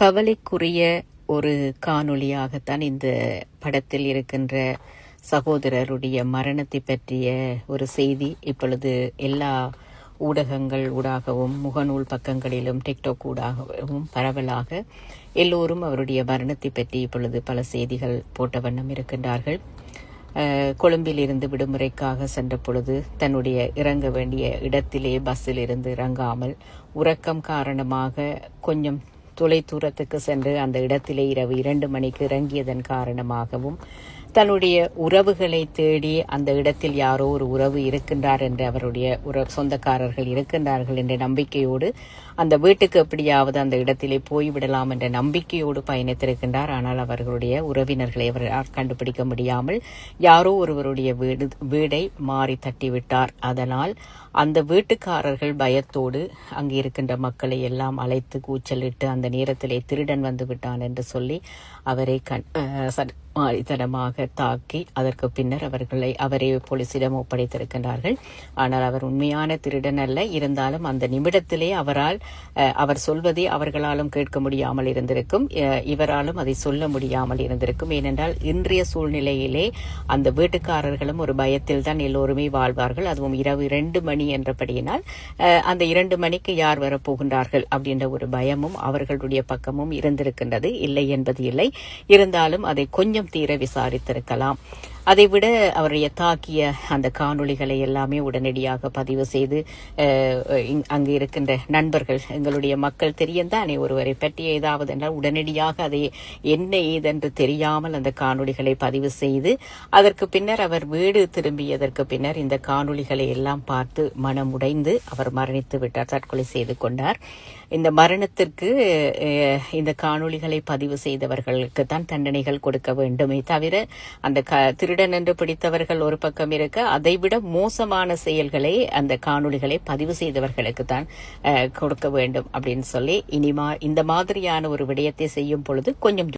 கவலைக்குரிய ஒரு காணொளியாகத்தான் இந்த படத்தில் இருக்கின்ற சகோதரருடைய மரணத்தை பற்றிய ஒரு செய்தி. இப்பொழுது எல்லா ஊடகங்கள் ஊடாகவும் முகநூல் பக்கங்களிலும் டிக்டாக் ஊடாகவும் பரவலாக எல்லோரும் அவருடைய மரணத்தை பற்றி இப்பொழுது பல செய்திகள் போட்ட வண்ணம் இருக்கின்றார்கள். கொழும்பிலிருந்து கொழும்பில் இருந்து விடுமுறைக்காக சென்ற பொழுது தன்னுடைய இறங்க வேண்டிய இடத்திலே பஸ்ஸில் இருந்து இறங்காமல் உறக்கம் காரணமாக கொஞ்சம் தொலை தூரத்துக்கு சென்று அந்த இடத்திலே இரவு இரண்டு மணிக்கு இறங்கியதன் காரணமாகவும் தன்னுடைய உறவுகளை தேடி அந்த இடத்தில் யாரோ ஒரு உறவு இருக்கின்றார் என்று அவருடைய உற சொந்தக்காரர்கள் இருக்கின்றார்கள் என்ற நம்பிக்கையோடு அந்த வீட்டுக்கு எப்படியாவது அந்த இடத்திலே போய்விடலாம் என்ற நம்பிக்கையோடு பயணித்திருக்கின்றார். ஆனால் அவர்களுடைய உறவினர்களை அவரால் கண்டுபிடிக்க முடியாமல் யாரோ ஒருவருடைய வீடு வீடை மாறி தட்டிவிட்டார். அதனால் அந்த வீட்டுக்காரர்கள் பயத்தோடு அங்கு இருக்கின்ற மக்களை எல்லாம் அழைத்து கூச்சலிட்டு அந்த நேரத்திலே திருடன் வந்து விட்டான் என்று சொல்லி அவரை கண் அஹ், மாறித்தனமாக தாக்கி அதற்கு பின்னர் அவர்களை அவரே போலீசிடம் ஒப்படைத்திருக்கின்றார்கள். ஆனால் அவர் உண்மையான திருடன் அல்ல. இருந்தாலும் அந்த நிமிடத்திலே அவரால் அவர் சொல்வதை அவர்களாலும் கேட்க முடியாமல் இருந்திருக்கும். இவராலும் அதை சொல்ல முடியாமல் இருந்திருக்கும். ஏனென்றால் இன்றைய சூழ்நிலையிலே அந்த வீட்டுக்காரர்களும் ஒரு பயத்தில் தான் எல்லோருமே வாழ்வார்கள். அதுவும் இரவு இரண்டு மணி என்றபடியினால் அந்த இரண்டு மணிக்கு யார் வரப்போகின்றார்கள் அப்படின்ற ஒரு பயமும் அவர்களுடைய பக்கமும் இருந்திருக்கின்றது. இல்லை என்பது இல்லை. இருந்தாலும் அதை கொஞ்சம் தீர விசாரித்திருக்கலாம். அதைவிட அவருடைய தாக்கிய அந்த காணொளிகளை எல்லாமே உடனடியாக பதிவு செய்து இங்- அங்கு இருக்கின்ற நண்பர்கள் எங்களுடைய மக்கள் தெரியும் தானே ஒருவரை பற்றி ஏதாவது என்றால் உடனடியாக அதை என்ன ஏதென்று தெரியாமல் அந்த காணொளிகளை பதிவு செய்து அதற்கு பின்னர் அவர் வீடு திரும்பியதற்கு பின்னர் இந்த காணொளிகளை எல்லாம் பார்த்து மனமுடைந்து அவர் மரணித்து விட்டார் தற்கொலை செய்து கொண்டார். இந்த மரணத்திற்கு இந்த காணொளிகளை பதிவு செய்தவர்களுக்கு தான் தண்டனைகள் கொடுக்க வேண்டுமே தவிர அந்த க- திருடன் என்று பிடித்தவர்கள் ஒரு பக்கம் இருக்க அதைவிட மோசமான செயல்களை அந்த காணொளிகளை பதிவு செய்தவர்களுக்கு தான் கொடுக்க வேண்டும் அப்படின்னு சொல்லி இனிமா இந்த மாதிரியான ஒரு விடயத்தை செய்யும் பொழுது கொஞ்சம்